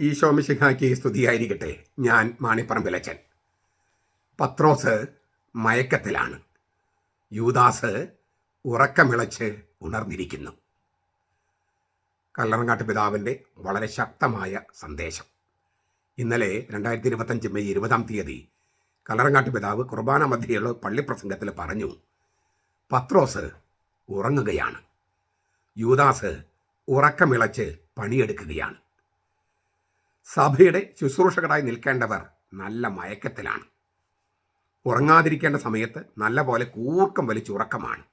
ഈശോമിശിഹാക്കി സ്തുതിയായിരിക്കട്ടെ. ഞാൻ മാണിപ്പറമ്പിലച്ചൻ പത്രോസ് മയക്കത്തിലാണ്. യൂദാസ് ഉറക്കമിളച്ച് ഉണർന്നിരിക്കുന്നു. കല്ലറങ്ങാട്ട് പിതാവിന്റെ വളരെ ശക്തമായ സന്ദേശം. ഇന്നലെ രണ്ടായിരത്തി ഇരുപത്തഞ്ച് മെയ് ഇരുപതാം തീയതി കല്ലറങ്ങാട്ട് പിതാവ് കുർബാന മധ്യയുള്ള പള്ളിപ്രസംഗത്തിൽ പറഞ്ഞു പത്രോസ് ഉറങ്ങുകയാണ്. യൂദാസ് ഉറക്കമിളച്ച് പണിയെടുക്കുകയാണ്. സഭയുടെ ശുശ്രൂഷകരായി നിൽക്കേണ്ടവർ നല്ല മയക്കത്തിലാണ്. ഉറങ്ങാതിരിക്കേണ്ട സമയത്ത് നല്ല പോലെ കൂർക്കം വലിച്ച് ഉറക്കമാണ്.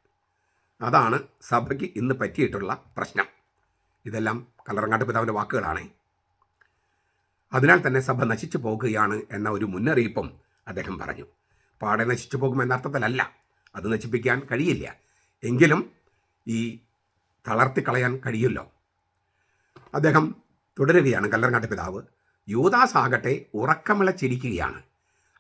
അതാണ് സഭയ്ക്ക് ഇന്ന് പറ്റിയിട്ടുള്ള പ്രശ്നം. ഇതെല്ലാം കല്ലറങ്ങാട്ട് പിതാവിന്റെ വാക്കുകളാണ്. അതിനാൽ തന്നെ സഭ നശിച്ചു പോകുകയാണ് എന്ന ഒരു മുന്നറിയിപ്പും അദ്ദേഹം പറഞ്ഞു. പാടെ നശിച്ചു പോകും എന്ന അർത്ഥത്തിലല്ല. അത് നശിപ്പിക്കാൻ കഴിയില്ല. എങ്കിലും ഈ തളർത്തിക്കളയാൻ കഴിയുമല്ലോ. അദ്ദേഹം തുടരുകയാണ് കല്ലറങ്ങാട്ട് പിതാവ്. യൂദാസ് ആകട്ടെ ഉറക്കമിളച്ചിരിക്കുകയാണ്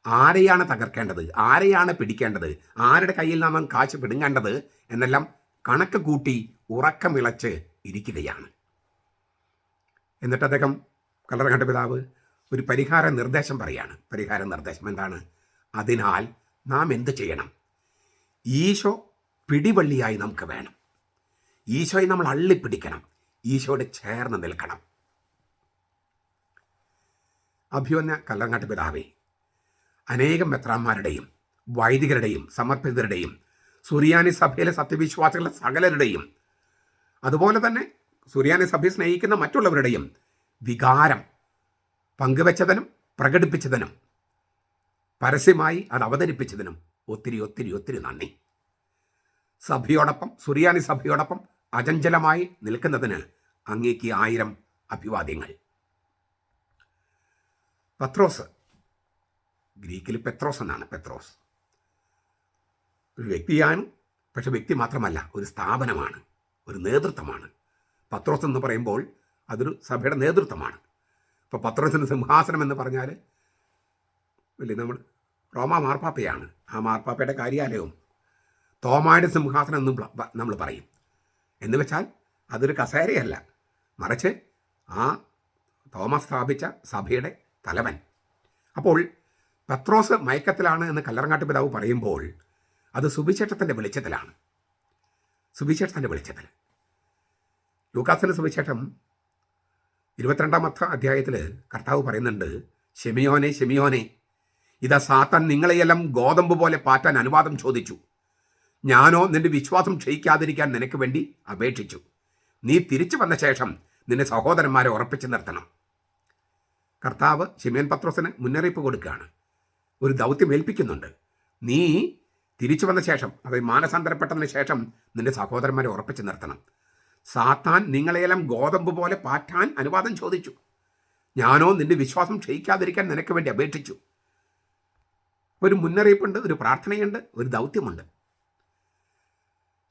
ആരെയാണ് തകർക്കേണ്ടത്? ആരെയാണ് പിടിക്കേണ്ടത്? ആരുടെ കയ്യിൽ നാം കാശ് പിടുങ്ങേണ്ടത്? എന്നെല്ലാം കണക്ക് കൂട്ടി ഉറക്കമിളച്ച് ഇരിക്കുകയാണ്. എന്നിട്ട് അദ്ദേഹം കല്ലറങ്ങാട്ട് പിതാവ് ഒരു പരിഹാര നിർദ്ദേശം പറയാണ്. പരിഹാര നിർദ്ദേശം എന്താണ്? അതിനാൽ നാം എന്ത് ചെയ്യണം? ഈശോ പിടിവള്ളിയായി നമുക്ക് വേണം. ഈശോയെ നമ്മൾ അള്ളിപ്പിടിക്കണം. ഈശോയോട് ചേർന്ന് നിൽക്കണം. അഭ്യുന്ന കല്ലങ്ങാട്ട് പിതാവേ. അനേകം മെത്രാന്മാരുടെയും വൈദികരുടെയും സമർപ്പിതരുടെയും സുറിയാനി സഭയിലെ സത്യവിശ്വാസികളുടെ സകലരുടെയും അതുപോലെ തന്നെ സുറിയാനി സഭയെ സ്നേഹിക്കുന്ന മറ്റുള്ളവരുടെയും വികാരം പങ്കുവച്ചതിനും പ്രകടിപ്പിച്ചതിനും പരസ്യമായി അത് അവതരിപ്പിച്ചതിനും ഒത്തിരി ഒത്തിരി ഒത്തിരി നന്ദി. സഭയോടൊപ്പം സുറിയാനി സഭയോടൊപ്പം അചഞ്ചലമായി നിൽക്കുന്നതിന് അങ്ങേക്ക് ആയിരം അഭിവാദ്യങ്ങൾ. പത്രോസ്. ഗ്രീക്കിൽ പെത്രോസ് എന്നാണ് പെത്രോസ്. ഒരു വ്യക്തിയാണ് പക്ഷെ വ്യക്തി മാത്രമല്ല ഒരു സ്ഥാപനമാണ് ഒരു നേതൃത്വമാണ്. പത്രോസ് എന്ന് പറയുമ്പോൾ അതൊരു സഭയുടെ നേതൃത്വമാണ്. ഇപ്പോൾ പത്രോസിന് സിംഹാസനം എന്ന് പറഞ്ഞാൽ വലിയ നമ്മൾ റോമ മാർപ്പാപ്പയാണ്. ആ മാർപ്പാപ്പയുടെ കാര്യാലയവും തോമായുടെ സിംഹാസനം എന്നും നമ്മൾ പറയും. എന്ന് വെച്ചാൽ അതൊരു കസേരയല്ല. മറിച്ച് ആ തോമ സ്ഥാപിച്ച സഭയുടെ തലവൻ. അപ്പോൾ പത്രോസ് മയക്കത്തിലാണ് എന്ന് കല്ലറങ്ങാട്ട് പിതാവ് പറയുമ്പോൾ അത് സുവിശേഷത്തിന്റെ വെളിച്ചത്തിലാണ്. സുവിശേഷത്തിന്റെ വെളിച്ചത്തിൽ. ലൂക്കാസിന്റെ സുവിശേഷം ഇരുപത്തിരണ്ടാമത്തെ അധ്യായത്തിൽ കർത്താവ് പറയുന്നുണ്ട് ഷെമിയോനെ ഷെമിയോനെ ഇതാ സാത്താൻ നിങ്ങളെയെല്ലാം ഗോതമ്പ് പോലെ പാറ്റാൻ അനുവാദം ചോദിച്ചു. ഞാനോ നിന്റെ വിശ്വാസം ക്ഷയിക്കാതിരിക്കാൻ നിനക്ക് വേണ്ടി അപേക്ഷിച്ചു. നീ തിരിച്ചു വന്ന ശേഷം നിന്റെ സഹോദരന്മാരെ ഉറപ്പിച്ചു നിർത്തണം. കർത്താവ് ഷിമേൻ പത്രോസിന് മുന്നറിയിപ്പ് കൊടുക്കുകയാണ്. ഒരു ദൗത്യം ഏൽപ്പിക്കുന്നുണ്ട്. നീ തിരിച്ചു വന്ന ശേഷം അതായത് മാനസാന്തരപ്പെട്ടതിന് ശേഷം നിന്റെ സഹോദരന്മാരെ ഉറപ്പിച്ചു നിർത്തണം. സാത്താൻ നിങ്ങളെയെല്ലാം ഗോതമ്പ് പോലെ പാറ്റാൻ അനുവാദം ചോദിച്ചു. ഞാനോ നിന്റെ വിശ്വാസം ക്ഷയിക്കാതിരിക്കാൻ നിനക്ക് വേണ്ടി അപേക്ഷിച്ചു. ഒരു മുന്നറിയിപ്പുണ്ട് ഒരു പ്രാർത്ഥനയുണ്ട് ഒരു ദൗത്യമുണ്ട്.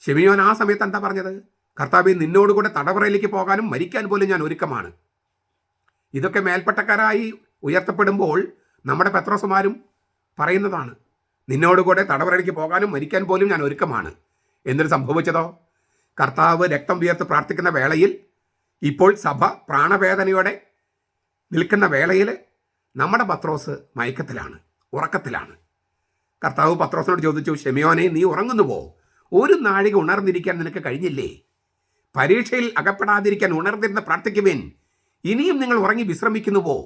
ഷെമിയോൻ ആ സമയത്ത് എന്താ പറഞ്ഞത്? കർത്താവ് നിന്നോടുകൂടെ തടവറയിലേക്ക് പോകാനും മരിക്കാൻ പോലും ഞാൻ ഒരുക്കമാണ്. ഇതൊക്കെ മേൽപ്പട്ടക്കാരായി ഉയർത്തപ്പെടുമ്പോൾ നമ്മുടെ പത്രോസുമാരും പറയുന്നതാണ് നിന്നോടുകൂടെ തടവറടിക്ക് പോകാനും മരിക്കാൻ പോലും ഞാൻ ഒരുക്കമാണ്. എന്നിട്ട് സംഭവിച്ചതോ? കർത്താവ് രക്തം വിയർത്ത് പ്രാർത്ഥിക്കുന്ന വേളയിൽ ഇപ്പോൾ സഭ പ്രാണവേദനയോടെ നിൽക്കുന്ന വേളയിൽ നമ്മുടെ പത്രോസ് മയക്കത്തിലാണ് ഉറക്കത്തിലാണ്. കർത്താവ് പത്രോസിനോട് ചോദിച്ചു ഷെമിയോനെ നീ ഉറങ്ങുന്നുവോ? ഒരു നാഴിക ഉണർന്നിരിക്കാൻ നിനക്ക് കഴിഞ്ഞില്ലേ? പരീക്ഷയിൽ അകപ്പെടാതിരിക്കാൻ ഉണർന്നിരുന്ന് പ്രാർത്ഥിക്കുവേൻ. ഇനിയും നിങ്ങൾ ഉറങ്ങി വിശ്രമിക്കുന്നുവോ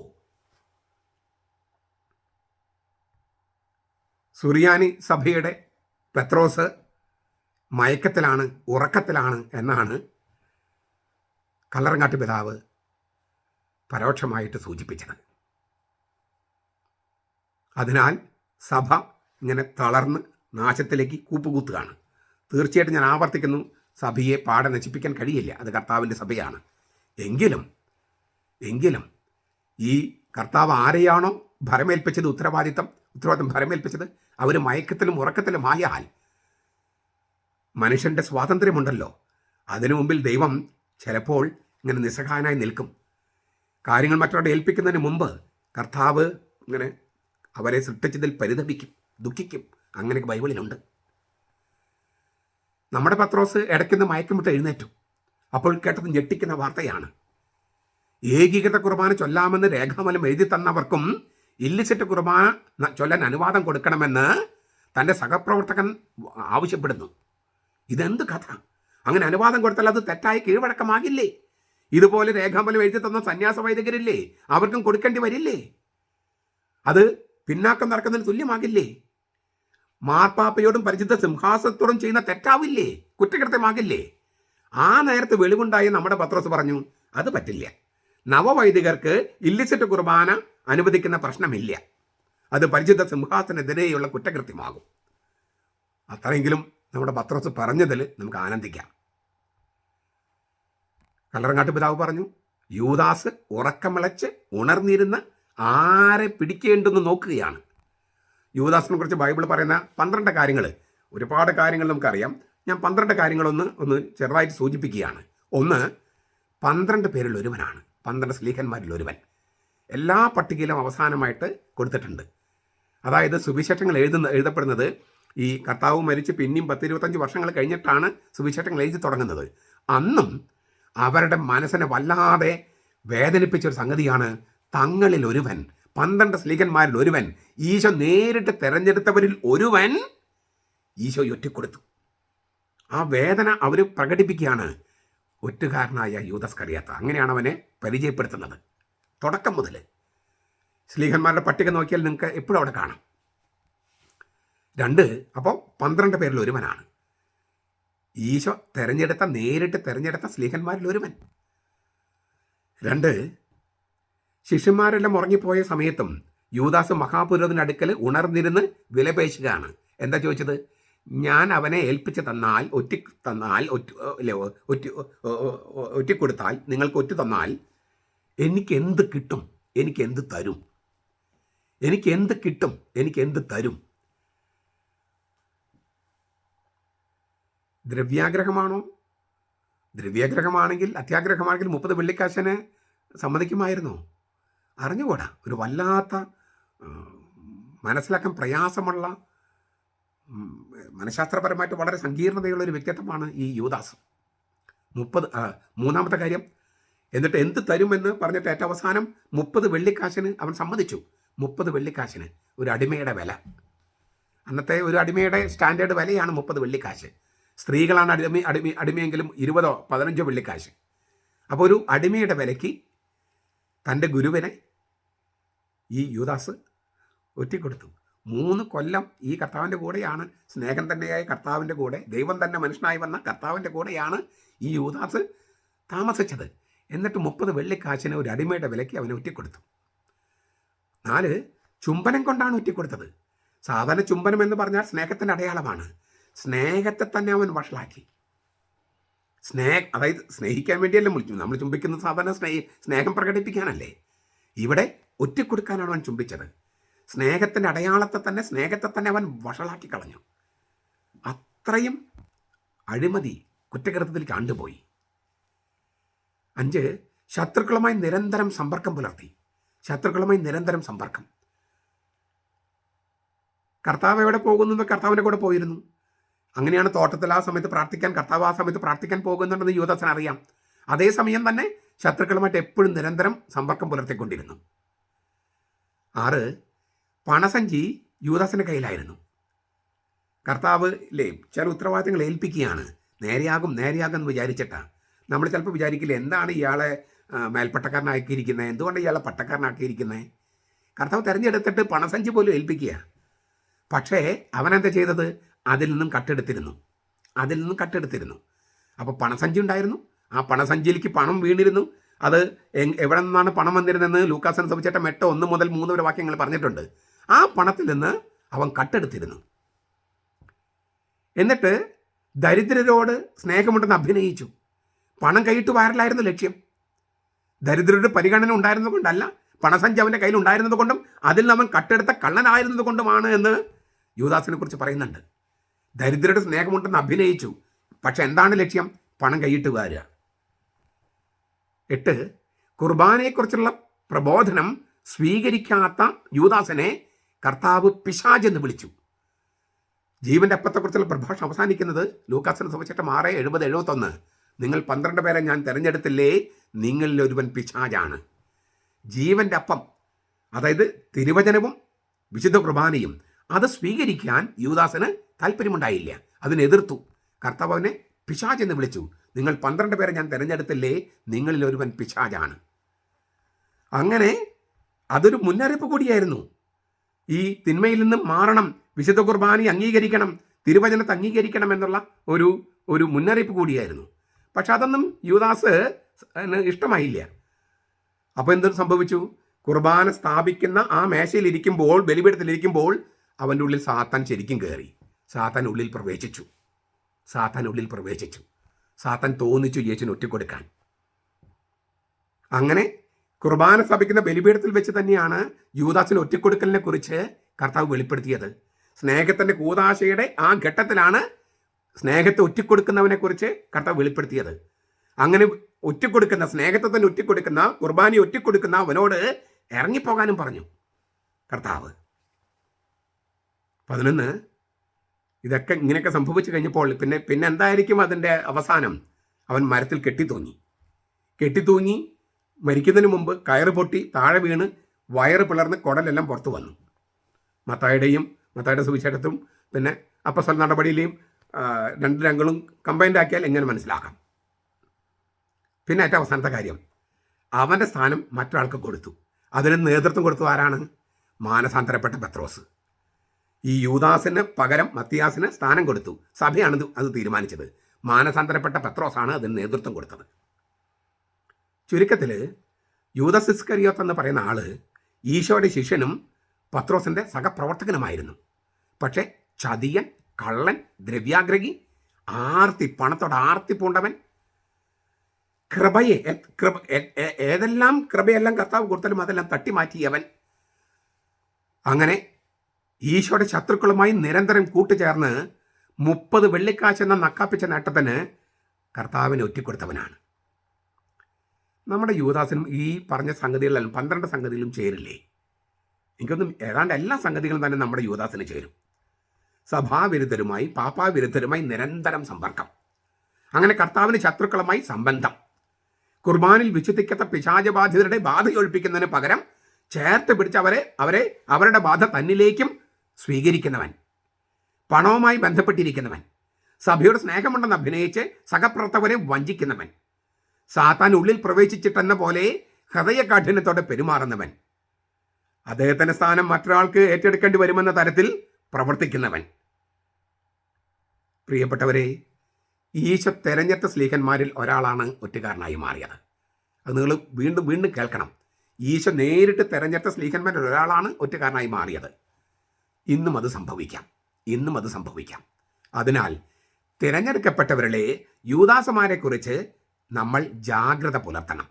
സുറിയാനി സഭയുടെ പെത്രോസ് മയക്കത്തിലാണ് ഉറക്കത്തിലാണ് എന്നാണ് കല്ലറങ്ങാട്ട് പിതാവ് പരോക്ഷമായിട്ട് സൂചിപ്പിച്ചത്. അതിനാൽ സഭ ഇങ്ങനെ തളർന്ന് നാശത്തിലേക്ക് കൂപ്പുകൂത്തുകയാണ്. തീർച്ചയായിട്ടും ഞാൻ ആവർത്തിക്കുന്നു സഭയെ പാടെ നശിപ്പിക്കാൻ കഴിയില്ല അത് കർത്താവിന്റെ സഭയാണ്. എങ്കിലും എങ്കിലും ഈ കർത്താവ് ആരെയാണോ ഭരമേൽപ്പിച്ചത് ഉത്തരവാദിത്തം ഉത്തരവാദിത്തം ഭരമേൽപ്പിച്ചത്? അവർ മയക്കത്തിലും ഉറക്കത്തിലും ആയാൽ മനുഷ്യന്റെ സ്വാതന്ത്ര്യമുണ്ടല്ലോ. അതിനു മുമ്പിൽ ദൈവം ചിലപ്പോൾ ഇങ്ങനെ നിസ്സഹായനായി നിൽക്കും. കാര്യങ്ങൾ മറ്റൊരാളെ ഏൽപ്പിക്കുന്നതിന് മുമ്പ് കർത്താവ് ഇങ്ങനെ അവരെ സൃഷ്ടിച്ചതിൽ പരിതപിക്കും ദുഃഖിക്കും. അങ്ങനെയൊക്കെ ബൈബിളിലുണ്ട്. നമ്മുടെ പത്രോസ് ഇടയ്ക്കുന്ന മയക്കം വിട്ട് എഴുന്നേറ്റു. അപ്പോൾ കേട്ടത് ഞെട്ടിക്കുന്ന വാർത്തയാണ്. ഏകീകൃത കുർബാന ചൊല്ലാമെന്ന് രേഖാമലം എഴുതി തന്നവർക്കും ഇല്ലിസിറ്റ് കുർബാന ചൊല്ലാൻ അനുവാദം കൊടുക്കണമെന്ന് തന്റെ സഹപ്രവർത്തകൻ ആവശ്യപ്പെടുന്നു. ഇതെന്ത് കഥ? അങ്ങനെ അനുവാദം കൊടുത്താൽ അത് തെറ്റായി കീഴ്വഴക്കമാകില്ലേ? ഇതുപോലെ രേഖാമലം എഴുതി തന്ന സന്യാസ വൈദികരില്ലേ? അവർക്കും കൊടുക്കേണ്ടി വരില്ലേ? അത് പിന്നാക്കം നടക്കുന്നതിന് തുല്യമാകില്ലേ? മാർപ്പാപ്പയോടും പരിചിത സിംഹാസനത്തോടും ചെയ്യുന്ന തെറ്റാവില്ലേ? കുറ്റകൃത്യമാകില്ലേ? ആ നേരത്ത് വെളിവുണ്ടായി നമ്മുടെ പത്രോസ് പറഞ്ഞു അത് പറ്റില്ല. നവവൈദികർക്ക് ഇല്ലിസിറ്റ് കുർബാന അനുവദിക്കുന്ന പ്രശ്നമില്ല. അത് പരിചിത സിംഹാസനെതിരെയുള്ള കുറ്റകൃത്യമാകും. അത്രയെങ്കിലും നമ്മുടെ പത്രസ് പറഞ്ഞതിൽ നമുക്ക് ആനന്ദിക്കാം. കല്ലറങ്ങാട്ട് പിതാവ് പറഞ്ഞു യൂദാസ് ഉറക്കമിളച്ച് ഉണർന്നിരുന്ന് ആരെ പിടിക്കേണ്ടെന്ന് നോക്കുകയാണ്. യൂദാസിനെ കുറിച്ച് ബൈബിൾ പറയുന്ന പന്ത്രണ്ട് കാര്യങ്ങൾ ഒരുപാട് കാര്യങ്ങൾ നമുക്കറിയാം. ഞാൻ പന്ത്രണ്ട് കാര്യങ്ങളൊന്ന് ഒന്ന് ചെറുതായിട്ട് സൂചിപ്പിക്കുകയാണ്. ഒന്ന് പന്ത്രണ്ട് പേരിൽ ഒരുവനാണ്. പന്ത്രണ്ട് സ്ലീഹന്മാരിൽ ഒരുവൻ എല്ലാ പട്ടികയിലും അവസാനമായിട്ട് കൊടുത്തിട്ടുണ്ട്. അതായത് സുവിശേഷങ്ങൾ എഴുതുന്ന എഴുതപ്പെടുന്നത് ഈ കർത്താവ് മരിച്ച് പിന്നെയും പത്തിരുപത്തഞ്ച് വർഷങ്ങൾ കഴിഞ്ഞിട്ടാണ് സുവിശേഷങ്ങൾ എഴുതി തുടങ്ങുന്നത്. അന്നും അവരുടെ മനസ്സിനെ വല്ലാതെ വേദനിപ്പിച്ചൊരു സംഗതിയാണ് തങ്ങളിൽ ഒരുവൻ പന്ത്രണ്ട് സ്ലീഹന്മാരിൽ ഒരുവൻ ഈശോ നേരിട്ട് തെരഞ്ഞെടുത്തവരിൽ ഒരുവൻ ഈശോ ഒറ്റക്കൊടുത്തു. ആ വേദന അവർ പ്രകടിപ്പിക്കുകയാണ്. ഒറ്റുകാരനായ യൂതസ് കറിയാത്ത. അങ്ങനെയാണ് അവനെ പരിചയപ്പെടുത്തുന്നത്. തുടക്കം മുതൽ. സ്ലീഹന്മാരുടെ പട്ടിക നോക്കിയാൽ നിങ്ങൾക്ക് എപ്പോഴും അവിടെ കാണാം. രണ്ട് അപ്പോൾ പന്ത്രണ്ട് പേരിൽ ഒരുവനാണ്. ഈശോ തിരഞ്ഞെടുത്ത നേരിട്ട് തിരഞ്ഞെടുത്ത സ്ലീഹന്മാരിൽ ഒരുവൻ. രണ്ട് ശിഷ്യന്മാരെല്ലാം ഉറങ്ങിപ്പോയ സമയത്തും യൂദാസ് മഹാപുരോഹിതൻ അടുക്കൽ ഉണർന്നിരുന്ന് വിലപേശുകയാണ്. എന്താ ചോദിച്ചത്? ഞാൻ അവനെ ഏൽപ്പിച്ച് തന്നാൽ ഒറ്റ തന്നാൽ ഒറ്റ അല്ലേ ഒറ്റി ഒറ്റിക്കൊടുത്താൽ നിങ്ങൾക്ക് ഒറ്റ തന്നാൽ എനിക്ക് എന്ത് കിട്ടും? എനിക്ക് എന്ത് തരും? എനിക്ക് എന്ത് കിട്ടും? എനിക്ക് എന്ത് തരും? ദ്രവ്യാഗ്രഹമാണോ? ദ്രവ്യാഗ്രഹമാണെങ്കിൽ അത്യാഗ്രഹമാണെങ്കിൽ മുപ്പത് വെള്ളിക്കാശന് സമ്മതിക്കുമായിരുന്നോ? അറിഞ്ഞുകൂടാ. ഒരു വല്ലാത്ത മനസ്സിലാക്കാൻ പ്രയാസമുള്ള മനഃശാസ്ത്രപരമായിട്ട് വളരെ സങ്കീർണതയുള്ള ഒരു വ്യക്തിത്വമാണ് ഈ യുവദാസ്. മുപ്പത് മൂന്നാമത്തെ കാര്യം എന്നിട്ട് എന്ത് തരുമെന്ന് പറഞ്ഞിട്ട് ഏറ്റവും അവസാനം മുപ്പത് വെള്ളിക്കാശിന് അവൻ സമ്മതിച്ചു. മുപ്പത് വെള്ളിക്കാശിന് ഒരു അടിമയുടെ വില. അന്നത്തെ ഒരു അടിമയുടെ സ്റ്റാൻഡേർഡ് വിലയാണ് മുപ്പത് വെള്ളിക്കാശ്. സ്ത്രീകളാണ് അടിമ അടിമ അടിമയെങ്കിലും ഇരുപതോ പതിനഞ്ചോ വെള്ളിക്കാശ്. അപ്പോൾ ഒരു അടിമയുടെ വിലയ്ക്ക് തന്റെ ഗുരുവിനെ ഈ യൂദാസ് ഒറ്റിക്കൊടുത്തു. മൂന്ന് കൊല്ലം ഈ കർത്താവിന്റെ കൂടെയാണ് സ്നേഹം തന്നെയായ കർത്താവിന്റെ കൂടെ ദൈവം തന്നെ മനുഷ്യനായി വന്ന കർത്താവിന്റെ കൂടെയാണ് ഈ യൂദാസ് താമസിച്ചത്. എന്നിട്ട് മുപ്പത് വെള്ളിക്കാശിന് ഒരു അടിമയുടെ വിലയ്ക്ക് അവനെ ഒറ്റിക്കൊടുത്തു നാല് ചുംബനം കൊണ്ടാണ് ഒറ്റിക്കൊടുത്തത് സാധാരണ ചുംബനം എന്ന് പറഞ്ഞാൽ സ്നേഹത്തിന്റെ അടയാളമാണ്. സ്നേഹത്തെ തന്നെ അവൻ വഷളാക്കി. സ്നേഹ അതായത് സ്നേഹിക്കാൻ വേണ്ടിയല്ലേ വിളിച്ചു. നമ്മൾ ചുംബിക്കുന്ന സാധാരണ സ്നേഹം പ്രകടിപ്പിക്കാനല്ലേ. ഇവിടെ ഒറ്റിക്കൊടുക്കാനാണ് അവൻ ചുംബിച്ചത്. സ്നേഹത്തിന്റെ അടയാളത്തെ തന്നെ സ്നേഹത്തെ തന്നെ അവൻ വഷളാക്കി കളഞ്ഞു. അത്രയും അഴിമതി കുറ്റകൃത്യത്തിൽ കണ്ടുപോയി അഞ്ച് ശത്രുക്കളുമായി നിരന്തരം സമ്പർക്കം പുലർത്തി. ശത്രുക്കളുമായി നിരന്തരം സമ്പർക്കം. കർത്താവ് എവിടെ പോകുന്നു കർത്താവിന്റെ കൂടെ പോയിരുന്നു. അങ്ങനെയാണ് തോട്ടത്തിൽ ആ സമയത്ത് പ്രാർത്ഥിക്കാൻ കർത്താവ് ആ സമയത്ത് പ്രാർത്ഥിക്കാൻ പോകുന്നുണ്ടെന്ന് യുവദാസൻ അറിയാം. അതേസമയം തന്നെ ശത്രുക്കളുമായിട്ട് എപ്പോഴും നിരന്തരം സമ്പർക്കം പുലർത്തിക്കൊണ്ടിരുന്നു. ആറ് പണസഞ്ചി യൂദാസിന്റെ കയ്യിലായിരുന്നു. കർത്താവ് ഇല്ലേ ചില ഉത്തരവാദിത്തങ്ങൾ ഏൽപ്പിക്കുകയാണ്. നേരെയാകും നേരെയാകും എന്ന് വിചാരിച്ചിട്ടാണ് നമ്മൾ ചിലപ്പോൾ വിചാരിക്കില്ല എന്താണ് ഇയാളെ മേൽപ്പട്ടക്കാരനാക്കിയിരിക്കുന്നത് എന്തുകൊണ്ട് ഇയാളെ പട്ടക്കാരനാക്കിയിരിക്കുന്നത് കർത്താവ് തിരഞ്ഞെടുത്തിട്ട് പണസഞ്ചി പോലും ഏൽപ്പിക്കുക. പക്ഷേ അവനെന്താ ചെയ്തത്? അതിൽ നിന്നും കട്ടെടുത്തിരുന്നു. അതിൽ നിന്നും കട്ടെടുത്തിരുന്നു. അപ്പോൾ പണസഞ്ചി ഉണ്ടായിരുന്നു. ആ പണസഞ്ചിയിലേക്ക് പണം വീണിരുന്നു. അത് എവിടെ നിന്നാണ് പണം വന്നിരുന്നതെന്ന് ലൂക്കാസൻ സബിച്ചേട്ടൻ എട്ട് ഒന്ന് മുതൽ മൂന്ന് വരെ വാക്യങ്ങൾ പറഞ്ഞിട്ടുണ്ട്. ആ പണത്തിൽ നിന്ന് അവൻ കട്ടെടുത്തിരുന്നു. എന്നിട്ട് ദരിദ്രരോട് സ്നേഹമുണ്ടെന്ന് അഭിനയിച്ചു. പണം കൈയിട്ട് വയറിലായിരുന്നു ലക്ഷ്യം. ദരിദ്രരുടെ പരിഗണന ഉണ്ടായിരുന്നത് കൊണ്ടല്ല പണസഞ്ചി അവന്റെ കയ്യിൽ ഉണ്ടായിരുന്നത് കൊണ്ടും അതിൽ നിന്ന് അവൻ കട്ടെടുത്ത കള്ളനായിരുന്നത് കൊണ്ടുമാണ് എന്ന് യുവദാസിനെ കുറിച്ച് പറയുന്നുണ്ട്. ദരിദ്രരുടെ സ്നേഹമുണ്ടെന്ന് അഭിനയിച്ചു. പക്ഷെ എന്താണ് ലക്ഷ്യം? പണം കൈയിട്ട് വാരുക. എട്ട് കുർബാനയെക്കുറിച്ചുള്ള പ്രബോധനം സ്വീകരിക്കാത്ത യൂദാസനെ കർത്താവ് പിശാജ് എന്ന് വിളിച്ചു. ജീവന്റെ അപ്പത്തെക്കുറിച്ചുള്ള പ്രഭാഷണം അവസാനിക്കുന്നത് ലൂക്കാസിന് സംബന്ധിച്ചിട്ട് ആറ് എഴുപത് എഴുപത്തൊന്ന്. നിങ്ങൾ പന്ത്രണ്ട് പേരെ ഞാൻ തിരഞ്ഞെടുത്തില്ലേ? നിങ്ങളിൽ ഒരുവൻ പിശാജാണ്. ജീവന്റെ അപ്പം അതായത് തിരുവചനവും വിശുദ്ധ കുർബാനയും അത് സ്വീകരിക്കാൻ യുവദാസന് താല്പര്യമുണ്ടായില്ല. അതിനെതിർത്തു. കർത്താവ് അവനെ പിശാജ് എന്ന് വിളിച്ചു. നിങ്ങൾ പന്ത്രണ്ട് പേരെ ഞാൻ തിരഞ്ഞെടുത്തില്ലേ? നിങ്ങളിൽ ഒരുവൻ പിശാജാണ്. അങ്ങനെ അതൊരു മുന്നറിയിപ്പ് കൂടിയായിരുന്നു. ഈ തിന്മയിൽ നിന്നും മാറണം. വിശുദ്ധ കുർബാനി അംഗീകരിക്കണം. തിരുവചനത്തെ അംഗീകരിക്കണം എന്നുള്ള ഒരു ഒരു മുന്നറിയിപ്പ് കൂടിയായിരുന്നു. പക്ഷെ അതൊന്നും യുവദാസ് ഇഷ്ടമായില്ല. അപ്പോൾ എന്ത് സംഭവിച്ചു? കുർബാന സ്ഥാപിക്കുന്ന ആ മേശയിലിരിക്കുമ്പോൾ ബലിപീഠത്തിലിരിക്കുമ്പോൾ അവന്റെ ഉള്ളിൽ സാത്താൻ ശരിക്കും കയറി. സാത്താൻ ഉള്ളിൽ പ്രവേശിച്ചു. സാത്താൻ ഉള്ളിൽ പ്രവേശിച്ചു. സാത്താൻ തോന്നിച്ചു യേശുവിന് ഒറ്റക്കൊടുക്കാൻ. അങ്ങനെ കുർബാന സ്ഥാപിക്കുന്ന ബലിപീഠത്തിൽ വെച്ച് തന്നെയാണ് യൂദാസിന് ഒറ്റക്കൊടുക്കലിനെ കുറിച്ച് കർത്താവ് വെളിപ്പെടുത്തിയത്. സ്നേഹത്തിന്റെ കൂതാശയുടെ ആ ഘട്ടത്തിലാണ് സ്നേഹത്തെ ഒറ്റക്കൊടുക്കുന്നവനെ കുറിച്ച് കർത്താവ് വെളിപ്പെടുത്തിയത്. അങ്ങനെ ഒറ്റക്കൊടുക്കുന്ന സ്നേഹത്തെ തന്നെ ഒറ്റക്കൊടുക്കുന്ന കുർബാനി ഒറ്റക്കൊടുക്കുന്ന അവനോട് ഇറങ്ങിപ്പോകാനും പറഞ്ഞു കർത്താവ്. പതിനൊന്ന് ഇതൊക്കെ ഇങ്ങനെയൊക്കെ സംഭവിച്ചു കഴിഞ്ഞപ്പോൾ പിന്നെ പിന്നെ എന്തായിരിക്കും അതിന്റെ അവസാനം? അവൻ മരത്തിൽ കെട്ടിത്തൂങ്ങി. കെട്ടിത്തൂങ്ങി മരിക്കുന്നതിന് മുമ്പ് കയറ് പൊട്ടി താഴെ വീണ് വയറ് പിളർന്ന് കുടലെല്ലാം പുറത്തു വന്നു. മത്തായുടെയും മത്തായുടെ സുവിശേഷത്തും പിന്നെ അപ്പസ്വൽ നടപടിയിലെയും രണ്ട് രംഗങ്ങളും കമ്പൈൻഡ് ആക്കിയാൽ എങ്ങനെ മനസ്സിലാക്കാം? പിന്നെ ഏറ്റവും അവസാനത്തെ കാര്യം. അവന്റെ സ്ഥാനം മറ്റൊരാൾക്ക് കൊടുത്തു. അതിന് നേതൃത്വം കൊടുത്തു ആരാണ്? മാനസാന്തരപ്പെട്ട പത്രോസ്. ഈ യൂദാസിന് പകരം മത്തിയാസിന് സ്ഥാനം കൊടുത്തു. സഭയാണ് അത് തീരുമാനിച്ചത്. മാനസാന്തരപ്പെട്ട പത്രോസാണ് അതിന് നേതൃത്വം കൊടുത്തത്. ചുരുക്കത്തിൽ യൂതസിസ്കരിയോത്ത് എന്ന് പറയുന്ന ആൾ ഈശോയുടെ ശിഷ്യനും പത്രോസിന്റെ സഹപ്രവർത്തകനുമായിരുന്നു. പക്ഷേ ചതിയൻ കള്ളൻ ദ്രവ്യാഗ്രഹി ആർത്തി പണത്തോട് ആർത്തി പൂണ്ടവൻ കൃപയെ കൃപ ഏതെല്ലാം കൃപയെല്ലാം കർത്താവ് കൊടുത്താലും അതെല്ലാം തട്ടിമാറ്റിയവൻ. അങ്ങനെ ഈശോയുടെ ശത്രുക്കളുമായി നിരന്തരം കൂട്ടുചേർന്ന് മുപ്പത് വെള്ളിക്കാശ് എന്ന നക്കാപ്പിച്ച നേട്ടത്തിന് കർത്താവിനെ ഒറ്റിക്കൊടുത്തവനാണ്. നമ്മുടെ യുവദാസനും ഈ പറഞ്ഞ സംഗതികളിലും പന്ത്രണ്ട് സംഗതികളും ചേരില്ലേ? എനിക്കൊന്നും ഏതാണ്ട് എല്ലാ സംഗതികളും തന്നെ നമ്മുടെ യുവദാസിന് ചേരും. സഭാവിരുദ്ധരുമായി പാപ്പാവിരുദ്ധരുമായി നിരന്തരം സമ്പർക്കം. അങ്ങനെ കർത്താവിന് ശത്രുക്കളുമായി സംബന്ധം. കുർബാനിൽ വിശ്വസിക്കാത്ത പിശാചബാധിതരുടെ ബാധ ഒഴിപ്പിക്കുന്നതിന് പകരം ചേർത്ത് പിടിച്ച് അവരെ അവരെ അവരുടെ ബാധ തന്നിലേക്കും സ്വീകരിക്കുന്നവൻ. പണവുമായി ബന്ധപ്പെട്ടിരിക്കുന്നവൻ. സഭയുടെ സ്നേഹമുണ്ടെന്ന് അഭിനയിച്ച് സഹപ്രവർത്തകരെ വഞ്ചിക്കുന്നവൻ. സാത്താൻ ഉള്ളിൽ പ്രവേശിച്ചിട്ടെന്ന പോലെ ഹൃദയകാഠിന്യത്തോടെ പെരുമാറുന്നവൻ. അദ്ദേഹത്തിന്റെ സ്ഥാനം മറ്റൊരാൾക്ക് ഏറ്റെടുക്കേണ്ടി വരുമെന്ന തരത്തിൽ പ്രവർത്തിക്കുന്നവൻ. പ്രിയപ്പെട്ടവരെ ഈശോ തെരഞ്ഞെടുത്ത സ്ലീഹന്മാരിൽ ഒരാളാണ് ഒറ്റുകാരനായി മാറിയത്. അത് നിങ്ങൾ വീണ്ടും വീണ്ടും കേൾക്കണം. ഈശോ നേരിട്ട് തെരഞ്ഞെടുത്ത സ്ലീഹന്മാരിൽ ഒരാളാണ് ഒറ്റുകാരനായി മാറിയത്. ഇന്നും അത് സംഭവിക്കാം. ഇന്നും അത് സംഭവിക്കാം. അതിനാൽ തിരഞ്ഞെടുക്കപ്പെട്ടവരിലെ യൂദാസമാരെക്കുറിച്ച് നമ്മൾ ജാഗ്രത പുലർത്തണം.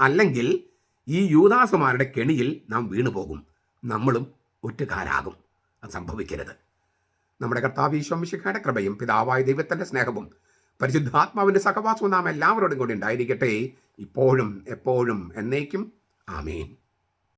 അല്ലെങ്കിൽ ഈ യൂദാസുമാരുടെ കെണിയിൽ നാം വീണുപോകും നമ്മളും ഒറ്റുകാരാകും. അത് സംഭവിക്കരുത്. നമ്മുടെ കർത്താവ് ഈശ്വമിശിഖയുടെ കൃപയും പിതാവായ ദൈവത്തിന്റെ സ്നേഹവും പരിശുദ്ധാത്മാവിന്റെ സഹവാസവും നാം എല്ലാവരോടും കൂടി ഉണ്ടായിരിക്കട്ടെ. ഇപ്പോഴും എപ്പോഴും എന്നേക്കും. ആമേൻ.